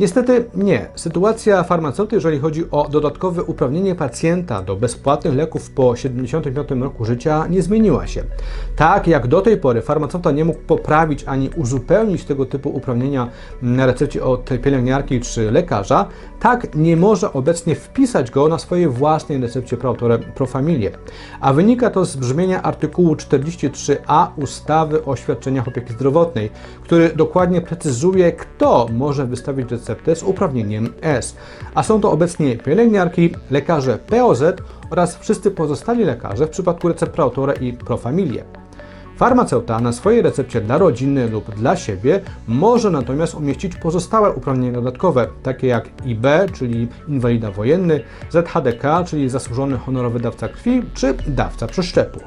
Niestety nie. Sytuacja farmaceuty, jeżeli chodzi o dodatkowe uprawnienie pacjenta do bezpłatnych leków po 75 roku życia, nie zmieniła się. Tak jak do tej pory farmaceuta nie mógł poprawić ani uzupełnić tego typu uprawnienia na recepcie od pielęgniarki czy lekarza, tak nie może obecnie wpisać go na swojej własnej recepcie pro autorem pro familię. A wynika to z brzmienia artykułu 43a ustawy o świadczeniach opieki zdrowotnej, który dokładnie precyzuje, kto może wystawić receptę z uprawnieniem S. A są to obecnie pielęgniarki, lekarze POZ oraz wszyscy pozostali lekarze w przypadku recept autora i pro familię. Farmaceuta na swojej recepcie dla rodziny lub dla siebie może natomiast umieścić pozostałe uprawnienia dodatkowe, takie jak IB, czyli inwalida wojenny, ZHDK, czyli zasłużony honorowy dawca krwi, czy dawca przeszczepu.